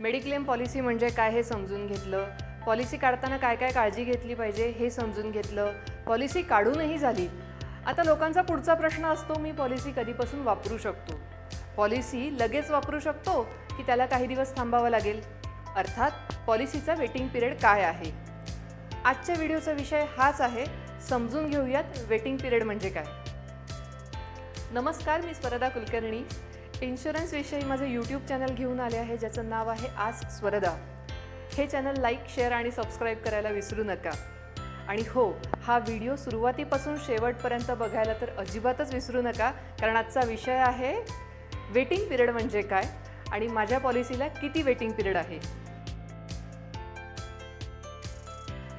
Mediclaim policy म्हणजे काय हे समजून घेतलं? पॉलिसी काढताना काय काय काळजी घेतली पाहिजे हे समजून घेतलं? पॉलिसी काढूनही झाली. आता लोकांचा पुढचा प्रश्न असतो मी पॉलिसी कधीपासून वापरू शकतो? पॉलिसी लगेच वापरू शकतो की त्याला काही दिवस थांबावं लागेल? अर्थात पॉलिसीचा वेटिंग पिरियड काय आहे? आजच्या व्हिडिओचा विषय हाच आहे समजून घेऊयात वेटिंग पिरियड म्हणजे काय? नमस्कार मी स्वरदा कुलकर्णी. इन्शुरन्सविषयी माझं यूट्यूब चॅनल घेऊन आले आहे ज्याचं नाव आहे आज स्वरदा. हे चॅनल लाईक शेअर आणि सबस्क्राईब करायला विसरू नका. आणि हो हा व्हिडिओ सुरुवातीपासून शेवटपर्यंत बघायला तर अजिबातच विसरू नका कारण आजचा विषय आहे वेटिंग पिरियड म्हणजे काय? आणि माझ्या पॉलिसीला किती वेटिंग पिरियड आहे?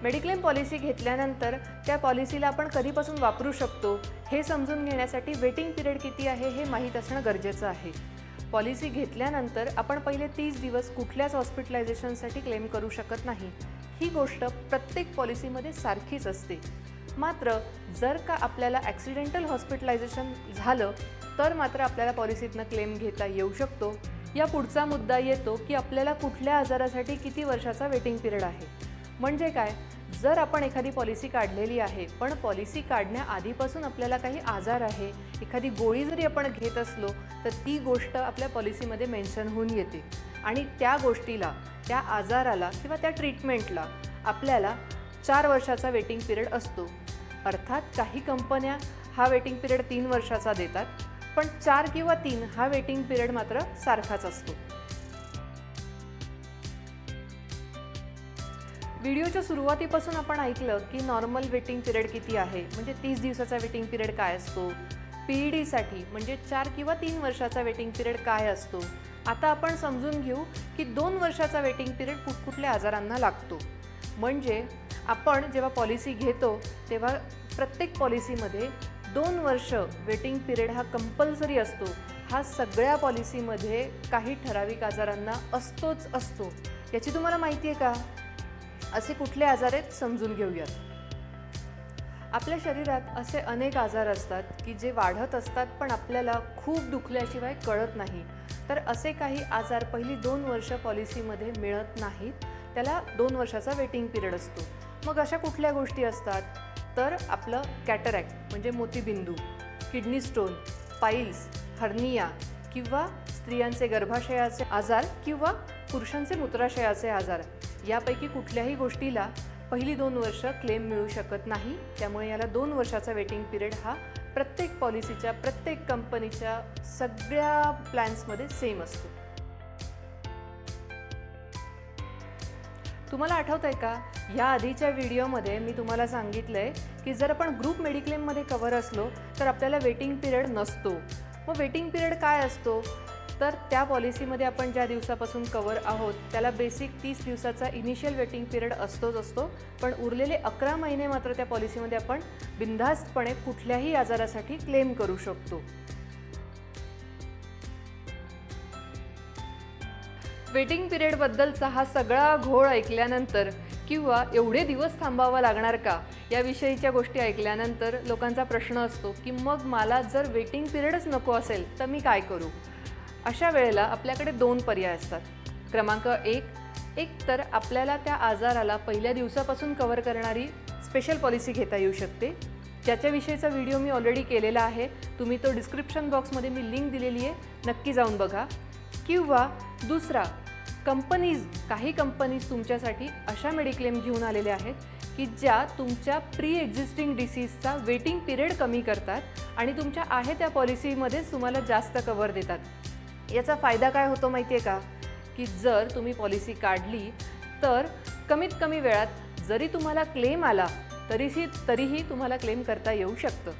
मेडिक्लेम पॉलिसी घेतल्यानंतर त्या पॉलिसीला आपण कधीपासून वापरू शकतो हे समजून घेण्यासाठी वेटिंग पिरियड किती आहे हे माहीत असणं गरजेचं आहे. पॉलिसी घेतल्यानंतर आपण पहिले तीस दिवस कुठल्याच हॉस्पिटलायझेशनसाठी क्लेम करू शकत नाही. ही गोष्ट प्रत्येक पॉलिसीमध्ये सारखीच असते. मात्र जर का आपल्याला ॲक्सिडेंटल हॉस्पिटलायझेशन झालं तर मात्र आपल्याला पॉलिसीतनं क्लेम घेता येऊ शकतो. या पुढचा मुद्दा येतो की आपल्याला कुठल्या आजारासाठी किती वर्षाचा वेटिंग पिरियड आहे. म्हणजे काय? जर आपण एखादी पॉलिसी काढलेली आहे पण पॉलिसी काढण्याआधीपासून आपल्याला काही आजार आहे एखादी गोळी जरी आपण घेत असलो तर ती गोष्ट आपल्या पॉलिसीमध्ये मेन्शन होऊन येते. आणि त्या गोष्टीला त्या आजाराला किंवा त्या ट्रीटमेंटला आपल्याला चार वर्षाचा वेटिंग पिरियड असतो. अर्थात काही कंपन्या हा वेटिंग पिरियड तीन वर्षाचा देतात पण चार किंवा तीन हा वेटिंग पिरियड मात्र सारखाच असतो. व्हिडिओच्या सुरुवातीपासून आपण ऐकलं की नॉर्मल वेटिंग पिरियड किती आहे? म्हणजे तीस दिवसाचा वेटिंग पिरियड काय असतो? पी ई डीसाठी म्हणजे चार किंवा तीन वर्षाचा वेटिंग पिरियड काय असतो? आता आपण समजून घेऊ की दोन वर्षाचा वेटिंग पिरियड कुठकुठल्या आजारांना लागतो. म्हणजे आपण जेव्हा पॉलिसी घेतो तेव्हा प्रत्येक पॉलिसीमध्ये दोन वर्ष वेटिंग पिरियड हा कंपल्सरी असतो. हा सगळ्या पॉलिसीमध्ये काही ठराविक आजारांना असतोच असतो. याची तुम्हाला माहिती आहे का? असे कुठले आजार आहेत समजून घेऊयात. आपल्या शरीरात असे अनेक आजार असतात की जे वाढत असतात पण आपल्याला खूप दुखल्याशिवाय कळत नाही. तर असे काही आजार पहिली दोन वर्ष पॉलिसीमध्ये मिळत नाहीत. त्याला दोन वर्षाचा वेटिंग पिरियड असतो. मग अशा कुठल्या गोष्टी असतात? तर आपलं कॅटरॅक्ट म्हणजे मोतीबिंदू किडनी स्टोन पाईल्स हर्निया किंवा स्त्रियांचे गर्भाशयाचे आजार किंवा पुरुषांचे मूत्राशयाचे आजार. यापैकी कुठल्याही गोष्टीला पहिली दोन वर्ष क्लेम मिळू शकत नाही. त्यामुळे याला दोन वर्षाचा वेटिंग पिरियड हा प्रत्येक पॉलिसीच्या प्रत्येक कंपनीच्या सगळ्या प्लॅन्समध्ये सेम असतो. तुम्हाला आठवत आहे का? या आधीच्या व्हिडिओमध्ये मी तुम्हाला सांगितलं आहे की जर आपण ग्रुप मेडिक्लेममध्ये कव्हर असलो तर आपल्याला वेटिंग पिरियड नसतो. मग वेटिंग पिरियड काय असतो? तर त्या पॉलिसीमध्ये आपण ज्या दिवसापासून कवर आहोत त्याला बेसिक तीस दिवसाचा इनिशियल वेटिंग पिरियड असतोच असतो. पण उरलेले अकरा महिने मात्र त्या पॉलिसीमध्ये आपण बिनधास्तपणे कुठल्याही आजारासाठी क्लेम करू शकतो. वेटिंग पिरियडबद्दलचा हा सगळा घोळ ऐकल्यानंतर किंवा एवढे दिवस थांबावं लागणार का? याविषयीच्या गोष्टी ऐकल्यानंतर लोकांचा प्रश्न असतो की मग मला जर वेटिंग पिरियडच नको असेल तर मी काय करू? अशा वेळेला आपल्याकडे दोन पर्याय असतात. क्रमांक एक एक तर आपल्याला त्या आजाराला पहिल्या दिवसापासून कव्हर करणारी स्पेशल पॉलिसी घेता येऊ शकते. ज्याच्याविषयीचा व्हिडिओ मी ऑलरेडी केलेला आहे. तुम्ही तो डिस्क्रिप्शन बॉक्समध्ये मी लिंक दिलेली आहे. नक्की जाऊन बघा. किंवा दुसरा कंपनीज काही कंपनीज तुमच्यासाठी अशा मेडिक्लेम घेऊन आलेल्या आहेत की ज्या तुमच्या प्री एक्झिस्टिंग डिसीजचा वेटिंग पिरियड कमी करतात आणि तुमच्या आहे त्या पॉलिसीमध्येच तुम्हाला जास्त कवर देतात. याचा फायदा काय होतो माहिती आहे का? की जर तुम्ही पॉलिसी काढली तर कमीत कमी वेळात जरी तुम्हाला क्लेम आला तरीही तरीही तुम्हाला क्लेम करता येऊ शकतं.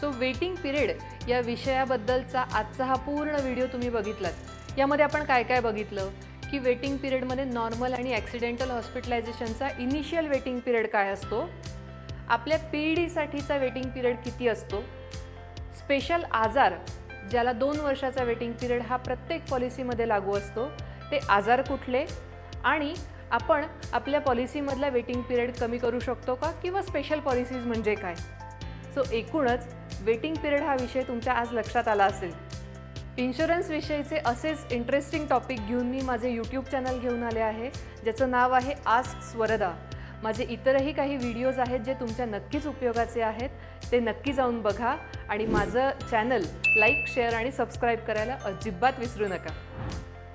सो वेटिंग पिरियड या विषयाबद्दलचा आजचा हा पूर्ण व्हिडिओ तुम्ही बघितलात. यामध्ये आपण काय काय बघितलं? की वेटिंग पिरियडमध्ये नॉर्मल आणि ॲक्सिडेंटल हॉस्पिटलायझेशनचा इनिशियल वेटिंग पिरियड काय असतो? आपल्या पी डीसाठीचा वेटिंग पिरियड किती असतो? स्पेशल आजार ज्याला दोन वर्षाचा वेटिंग पिरियड हा प्रत्येक पॉलिसीमध्ये लागू असतो ते आजार कुठले? आणि आपण आपल्या पॉलिसीमधला वेटिंग पिरियड कमी करू शकतो का? किंवा स्पेशल पॉलिसीज म्हणजे काय? सो एकूणच वेटिंग पिरियड हा विषय तुमच्या आज लक्षात आला असेल. इन्शुरन्सविषयीचे असेच इंटरेस्टिंग टॉपिक घेऊन मी माझे यूट्यूब चॅनल घेऊन आले आहे ज्याचं नाव आहे आस्क स्वरदा माझे इतरही काही व्हिडिओज आहेत जे तुमच्या नक्कीच उपयोगाचे आहेत ते नक्की जाऊन बघा आणि माझं चॅनल लाईक शेअर आणि सबस्क्राईब करायला अजिबात विसरू नका.